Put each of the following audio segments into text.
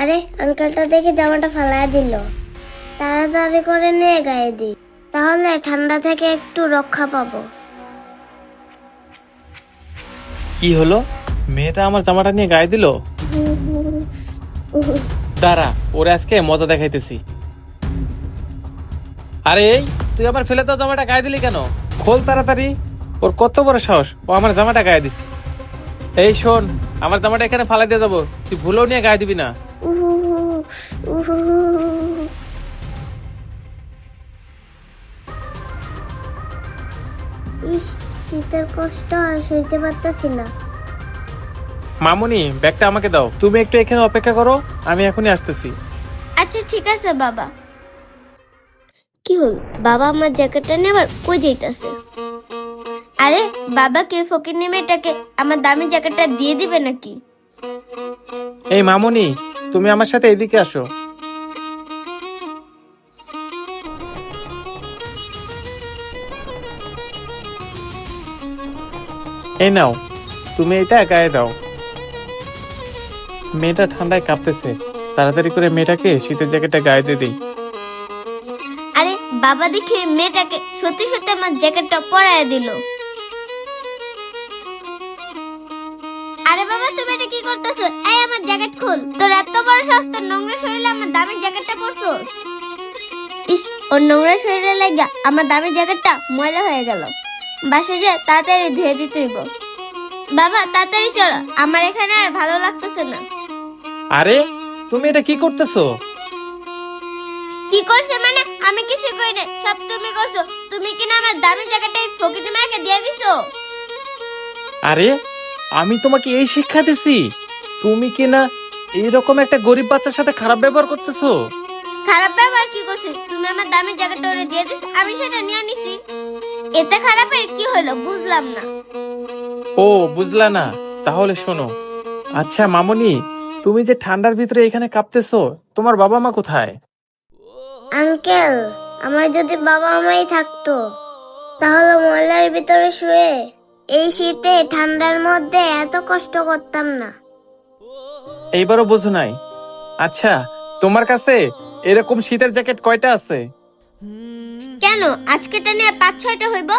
আরে আঙ্কেলটা দেখে জামাটা ফালাই দিল। তাড়াতাড়ি করে নিয়ে গায়ে তাহলে ঠান্ডা থেকে একটু রক্ষা পাবো। কি হলো? মেয়েটা আমার জামাটা নিয়ে গায়ে দিল? দাঁড়া আজকে মজা দেখাইতেছি। আরে তুই আমার ফেলে তো জামাটা, গায়ে দিলি কেন? খোল তাড়াতাড়ি। ওর কত বড় সাহস, ও আমার জামাটা গায়ে দিস এই শোন আমার জামাটা এখানে ফালাই দিয়ে যাব। তুই ভুলেও নিয়ে গায়ে দিবি না। ইস শীতের কষ্ট আর সইতে পারতাছি না। মামুনি ব্যাগটা আমাকে দাও। তুমি একটু এখানে অপেক্ষা করো আমি এখনই আসতেছি। আচ্ছা ঠিক আছে বাবা। কি হল? বাবা আমার জ্যাকেটটা নিয়ে আবার কই যাইতাছে? আরে বাবা কে ফকির মেয়েটাকে আমার দামি জ্যাকেটটা দিয়ে দিবে নাকি? এই মামুনি তুমি আমার সাথে এদিকে আসো। এই নাও তুমি এটা গায়ে দাও। মেয়েটা ঠান্ডায় কাঁপতেছে। তাড়াতাড়ি করে মেয়েটাকে শীতের জ্যাকেটটা গায়ে দিয়ে দিই। আরে বাবা দেখে মেয়েটাকে সত্যি সত্যি আমার জ্যাকেটটা পরায় দিল। আরে বাবা তুমি এটা কি করতেছো? এই আমার জ্যাকেট খুল। তোর এত বড় সাহস নোংরা শরীরে আমার দামি জ্যাকেটটা পরছোস? ইস ওর নোংরা শরীরে লাগা আমার দামি জ্যাকেটটা ময়লা হয়ে গেল। বাসে যে তাড়াতাড়ি ধুয়ে দিতে হইব। বাবা তাড়াতাড়ি চলো। আমার এখানে আর ভালো লাগতেছে না। আরে তুমি এটা কি করতেছো? কি করছে মানে? আমি কিছু করি না সব তুমি করছ। তুমি কিনা আমার দামি জায়গাটা ফকির মাকে দিয়ে দিছো? আরে আমি তোমাকে এই শিক্ষা দিছি। তুমি কি না এইরকম একটা গরিব বাচ্চার সাথে খারাপ ব্যবহার করতেছো? খারাপ ব্যাপার কি করছে? তুমি আমার দামি জায়গাটা ওরে দিয়ে দিছো আমি সেটা নিয়ে নিছি। এতে খারাপের কি হলো বুঝলাম না। ও বুঝলা না। তাহলে শোনো। আচ্ছা মামনি তুমি যে ঠান্ডার ভিতরে এখানে কাঁপতেছো তোমার বাবা মা কোথায়? আঙ্কেল আমার যদি বাবা মাই থাকতো তাহলে ময়লার ভিতরে শুয়ে এই শীতে ঠান্ডার মধ্যে এত কষ্ট করতাম না। এইবারও বোঝো নাই। আচ্ছা তোমার কাছে এরকম শীতের জ্যাকেট কয়টা আছে? কেন? আজকেটা নিয়ে পাঁচ ছয়টা হইব?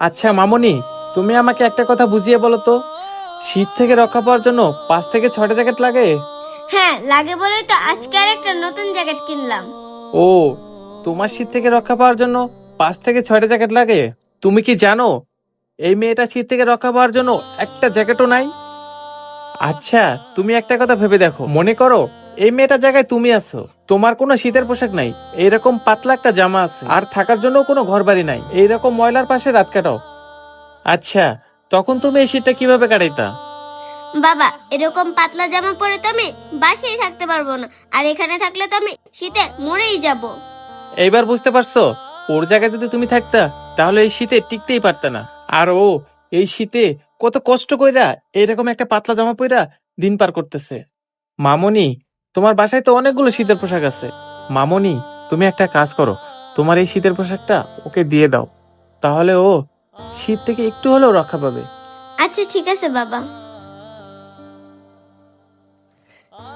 আচ্ছা মামনি তুমি আমাকে একটা কথা বুঝিয়ে বলো তো। শীত থেকে রক্ষা পাওয়ার জন্য পাঁচ থেকে ছয়টা জ্যাকেট লাগে? হ্যাঁ লাগে বলেই তো আজকে আর একটা নতুন জ্যাকেট কিনলাম। ও তোমার শীত থেকে রক্ষা পাওয়ার জন্য পাঁচ থেকে ছয়টা জ্যাকেট লাগে? তুমি কি জানো? এই মেয়েটা শীত থেকে রক্ষা পাওয়ার জন্য একটা জ্যাকেটও নাই? আচ্ছা তুমি একটা কথা ভেবে দেখো। মনে করো এই মেয়েটার জায়গায় তুমি আছো। তোমার কোনো শীতের পোশাক নাই। এইরকম পাতলা একটা জামা আছে। আর থাকার জন্য কোনো ঘর বাড়ি নাই। এইরকম ময়লার পাশে রাত কাটাও। আচ্ছা তখন তুমি এই শীতটা কীভাবে কাটাইতা? বাবা এরকম পাতলা জামা পরে তো আমি বাসায় থাকতে পারব না। আর এখানে থাকলে তো আমি শীতে মরেই যাব। এইবার বুঝতে পারছ? ওর জায়গায় যদি তুমি থাকতা তাহলে এই শীতে টিকতেই পারতা না। আর ও, এই শীতে কত কষ্ট কইরা এরকম একটা পাতলা জামা পইরা দিন পার করতেছে। মামনি, তোমার বাসায় তো অনেকগুলো শীতের পোশাক আছে। মামনি, তুমি একটা কাজ করো, তোমার এই শীতের পোশাকটা ওকে দিয়ে দাও। তাহলে ও শীত থেকে একটু হলেও রক্ষা পাবে। আচ্ছা ঠিক আছে, বাবা।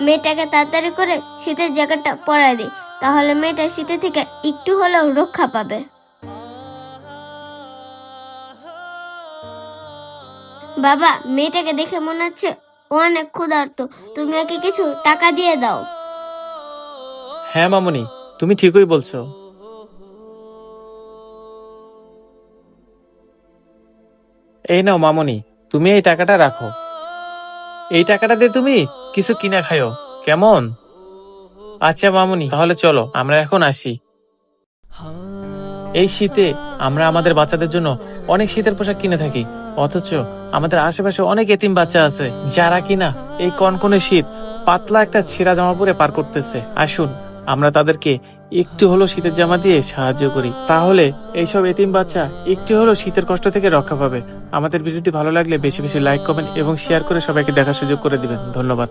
মেয়েটাকে তাড়াতাড়ি করে শীতের জ্যাকেটটা পরায় দিই তাহলে মেয়েটা শীতে থেকে একটু হলেও রক্ষা পাবে। বাবা, মেয়েটাকে দেখে মনে হচ্ছে ও অনেক ক্ষুধার্ত। তুমি ওকে কিছু টাকা দিয়ে দাও। হ্যাঁ মামনি, তুমি ঠিকই বলছো। এই নাও, মামনি, তুমি এই টাকাটা রাখো। এই টাকাটা দিয়ে তুমি কিছু কিনা খাইও। কেমন? আচ্ছা মামনি, তাহলে চলো, আমরা এখন আসি। এই শীতে আমরা আমাদের বাচ্চাদের জন্য অনেক শীতের পোশাক কিনে থাকি। অথচ আমাদের আশেপাশে অনেক এতিম বাচ্চা আছে, যারা কিনা এই কনকনে শীত পাতলা একটা ছেঁড়া জামা পরে পার করতেছে। আসুন, আমরা তাদেরকে একটু হলো শীতের জামা দিয়ে সাহায্য করি। তাহলে এইসব এতিম বাচ্চা একটু হলো শীতের কষ্ট থেকে রক্ষা পাবে। আমাদের ভিডিওটি ভালো লাগলে বেশি বেশি লাইক, কমেন্ট এবং শেয়ার করে সবাইকে দেখার সুযোগ করে দিবেন। ধন্যবাদ।